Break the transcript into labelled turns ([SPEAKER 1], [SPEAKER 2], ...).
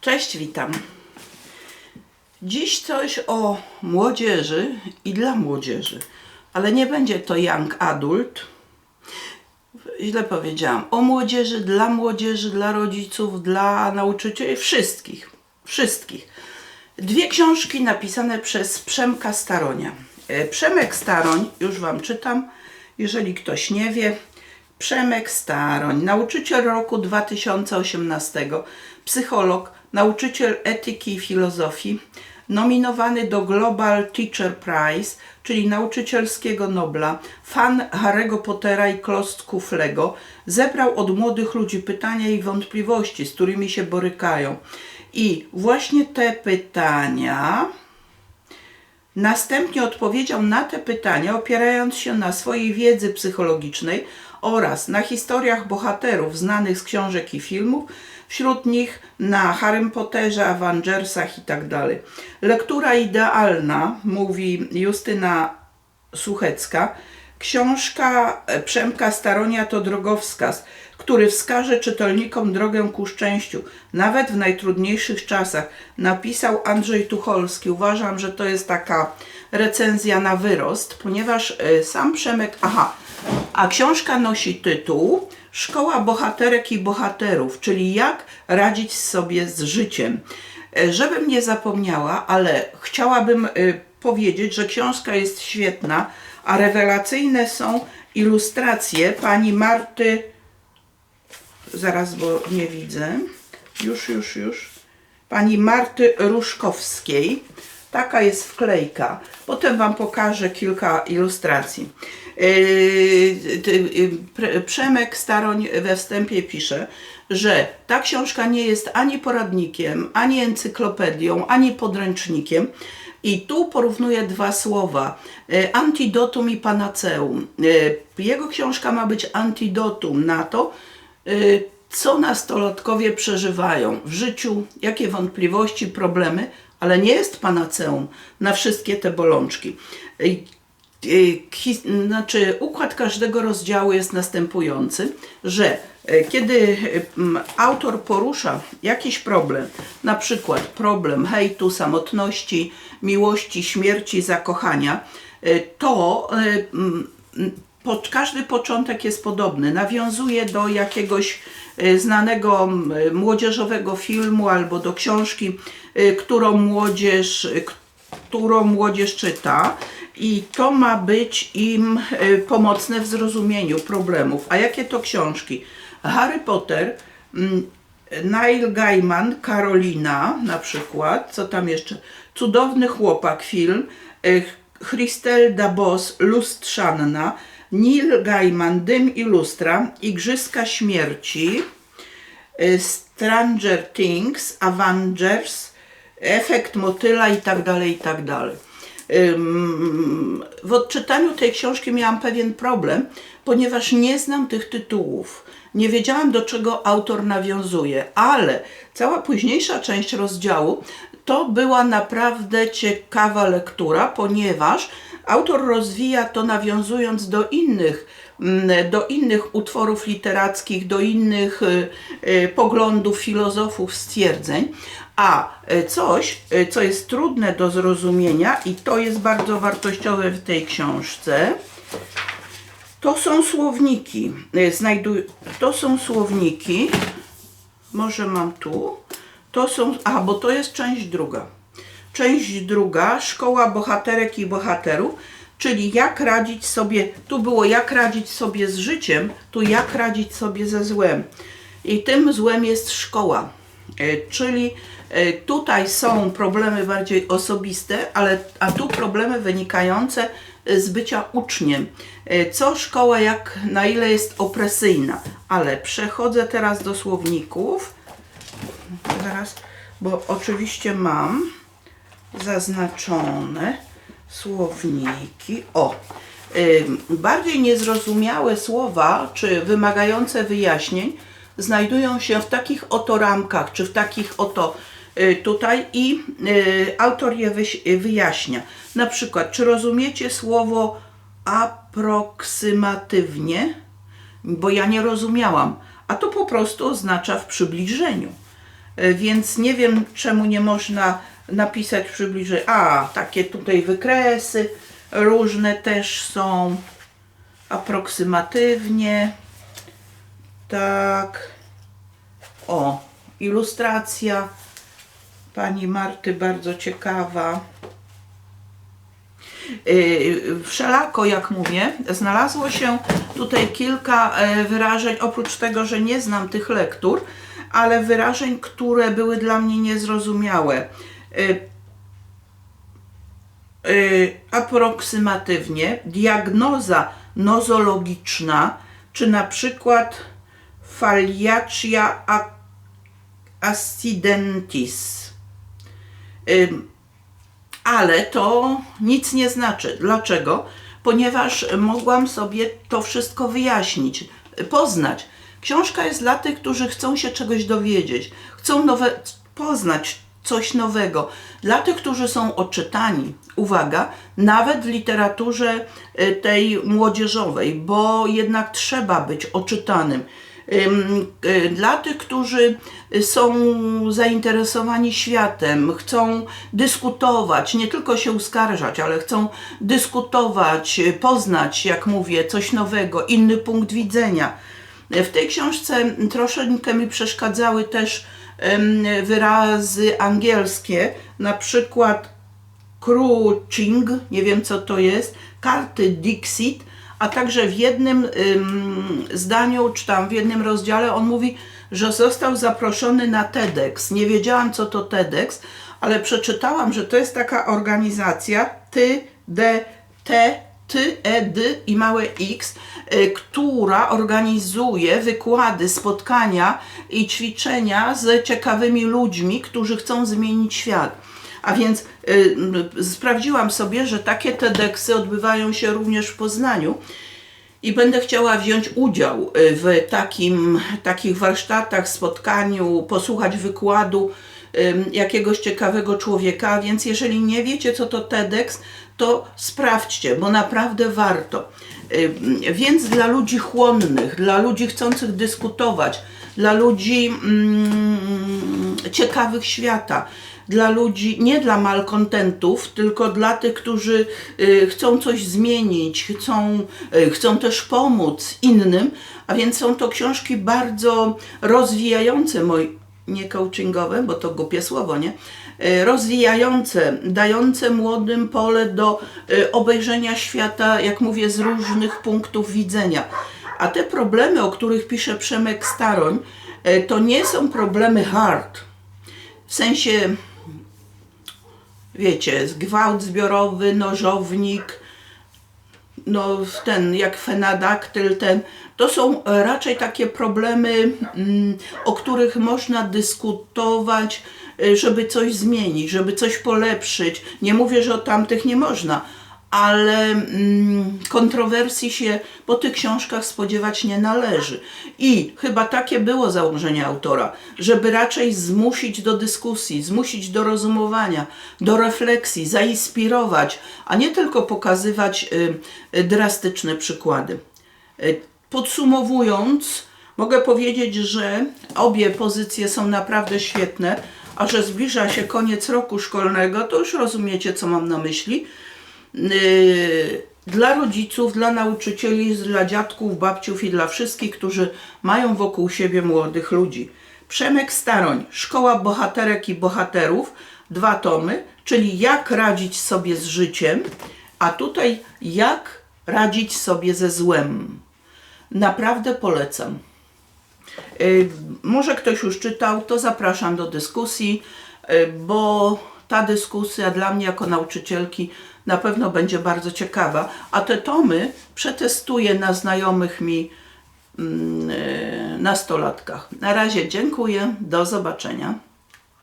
[SPEAKER 1] Cześć, witam. Dziś coś o młodzieży i dla młodzieży, ale nie będzie to young adult. Źle powiedziałam. O młodzieży, dla młodzieży, dla rodziców, dla nauczycieli, wszystkich. Wszystkich. Dwie książki napisane przez Przemka Staronia. E, Przemek Staroń, już Wam czytam, jeżeli ktoś nie wie. Przemek Staroń, nauczyciel roku 2018, psycholog, nauczyciel etyki i filozofii, nominowany do Global Teacher Prize, czyli nauczycielskiego Nobla, fan Harry'ego Pottera i klostków Lego, zebrał od młodych ludzi pytania i wątpliwości, z którymi się borykają. I właśnie te pytania Następnie odpowiedział na te pytania, opierając się na swojej wiedzy psychologicznej oraz na historiach bohaterów znanych z książek i filmów, wśród nich na Harrym Potterze, Avengersach itd. Lektura idealna, mówi Justyna Suchecka. Książka Przemka Staronia to drogowskaz, który wskaże czytelnikom drogę ku szczęściu, nawet w najtrudniejszych czasach. Napisał Andrzej Tucholski. Uważam, że to jest taka recenzja na wyrost, ponieważ y, sam Przemek. Aha, a książka nosi tytuł Szkoła bohaterek i bohaterów, czyli jak radzić sobie z życiem. E, Żebym nie zapomniała, ale chciałabym powiedzieć, że książka jest świetna, a rewelacyjne są ilustracje pani Marty. Zaraz, bo nie widzę. Już, już, już. Pani Marty Różkowskiej. Taka jest wklejka. Potem Wam pokażę kilka ilustracji. Yy, yy, Przemek Staroń we wstępie pisze, że ta książka nie jest ani poradnikiem, ani encyklopedią, ani podręcznikiem. I tu porównuje dwa słowa: yy, antidotum i panaceum. Yy, Jego książka ma być antidotum na to, yy, co nastolatkowie przeżywają w życiu, jakie wątpliwości, problemy, ale nie jest panaceum na wszystkie te bolączki. Yy, Znaczy, układ każdego rozdziału jest następujący, że y, kiedy y, m, autor porusza jakiś problem, na przykład problem hejtu, samotności, miłości, śmierci, zakochania, y, to y, m, m, po, każdy początek jest podobny. Nawiązuje do jakiegoś znanego m, młodzieżowego filmu albo do książki, którą młodzież, którą młodzież czyta i to ma być im e, pomocne w zrozumieniu problemów. A jakie to książki? Harry Potter, mm, Neil Gaiman, Karolina na przykład, co tam jeszcze? Cudowny chłopak film, e, Christelda Boss, Lustrzanna, Neil Gaiman, Dym i lustra, Igrzyska śmierci, e, Stranger Things, Avengers, efekt motyla i tak dalej, i tak dalej. W odczytaniu tej książki miałam pewien problem, ponieważ nie znam tych tytułów. Nie wiedziałam, do czego autor nawiązuje, ale cała późniejsza część rozdziału to była naprawdę ciekawa lektura, ponieważ autor rozwija to nawiązując do innych mm, do innych utworów literackich, do innych y, y, poglądów filozofów, stwierdzeń, a y, coś, co jest trudne do zrozumienia i to jest bardzo wartościowe w tej książce, to są słowniki. Znajduj, to są słowniki, może mam tu, to są, a bo to jest część druga. Część druga, szkoła bohaterek i bohaterów, czyli jak radzić sobie, tu było jak radzić sobie z życiem, tu jak radzić sobie ze złem. I tym złem jest szkoła. E, Czyli e, tutaj są problemy bardziej osobiste, ale, a tu problemy wynikające z bycia uczniem. E, Co szkoła, jak na ile jest opresyjna. Ale przechodzę teraz do słowników. Zaraz, bo oczywiście mam zaznaczone słowniki. O, bardziej niezrozumiałe słowa, czy wymagające wyjaśnień, znajdują się w takich oto ramkach, czy w takich oto y, tutaj i y, autor je wyjaśnia. Na przykład, czy rozumiecie słowo aproksymatywnie? Bo ja nie rozumiałam, a to po prostu oznacza w przybliżeniu. E, Więc nie wiem, czemu nie można napisać przybliżej. A, takie tutaj wykresy różne też są. Aproksymatywnie. Tak. O, ilustracja pani Marty bardzo ciekawa. Yy, Wszelako, jak mówię, znalazło się tutaj kilka e, wyrażeń, oprócz tego, że nie znam tych lektur, ale wyrażeń, które były dla mnie niezrozumiałe. Yy, yy, Aproksymatywnie diagnoza nozologiczna, czy na przykład faliacia accidentis. Ym, ale to nic nie znaczy. Dlaczego? Ponieważ mogłam sobie to wszystko wyjaśnić, poznać. Książka jest dla tych, którzy chcą się czegoś dowiedzieć, chcą nowe, poznać coś nowego. Dla tych, którzy są oczytani, uwaga, nawet w literaturze y, tej młodzieżowej, bo jednak trzeba być oczytanym. Ym, y, Dla tych, którzy są zainteresowani światem, chcą dyskutować, nie tylko się uskarżać, ale chcą dyskutować, poznać, jak mówię, coś nowego, inny punkt widzenia. W tej książce troszeczkę mi przeszkadzały też wyrazy angielskie, na przykład cruching, nie wiem co to jest, karty Dixit, a także w jednym ym, zdaniu, czy tam w jednym rozdziale on mówi, że został zaproszony na TEDx. Nie wiedziałam co to TEDx, ale przeczytałam, że to jest taka organizacja Ty, D, T, Ty, E, D i małe X, y, która organizuje wykłady, spotkania i ćwiczenia z ciekawymi ludźmi, którzy chcą zmienić świat. A więc y, y, sprawdziłam sobie, że takie TEDxy odbywają się również w Poznaniu i będę chciała wziąć udział y, w takim, takich warsztatach, spotkaniu, posłuchać wykładu ym, jakiegoś ciekawego człowieka, więc jeżeli nie wiecie, co to TEDx, to sprawdźcie, bo naprawdę warto. Więc dla ludzi chłonnych, dla ludzi chcących dyskutować, dla ludzi mm, ciekawych świata, dla ludzi, nie dla malkontentów, tylko dla tych, którzy y, chcą coś zmienić, chcą, y, chcą też pomóc innym, a więc są to książki bardzo rozwijające, moi, nie coachingowe, bo to głupie słowo, nie? Y, Rozwijające, dające młodym pole do y, obejrzenia świata, jak mówię, z różnych punktów widzenia. A te problemy, o których pisze Przemek Staroń, y, to nie są problemy hard. W sensie wiecie, gwałt zbiorowy, nożownik, no ten jak fenadaktyl, ten, to są raczej takie problemy, mm, o których można dyskutować, e, żeby coś zmienić, żeby coś polepszyć. Nie mówię, że o tamtych nie można, ale mm, kontrowersji się po tych książkach spodziewać nie należy. I chyba takie było założenie autora, żeby raczej zmusić do dyskusji, zmusić do rozumowania, do refleksji, zainspirować, a nie tylko pokazywać y, y, drastyczne przykłady. Y, Podsumowując, mogę powiedzieć, że obie pozycje są naprawdę świetne, a że zbliża się koniec roku szkolnego, to już rozumiecie, co mam na myśli. Yy, Dla rodziców, dla nauczycieli, dla dziadków, babciów i dla wszystkich, którzy mają wokół siebie młodych ludzi. Przemek Staroń, Szkoła Bohaterek i Bohaterów, dwa tomy, czyli jak radzić sobie z życiem, a tutaj jak radzić sobie ze złem. Naprawdę polecam. Y, Może ktoś już czytał, to zapraszam do dyskusji, y, bo ta dyskusja dla mnie jako nauczycielki na pewno będzie bardzo ciekawa. A te tomy przetestuję na znajomych mi mm, y, nastolatkach. Na razie dziękuję, do zobaczenia.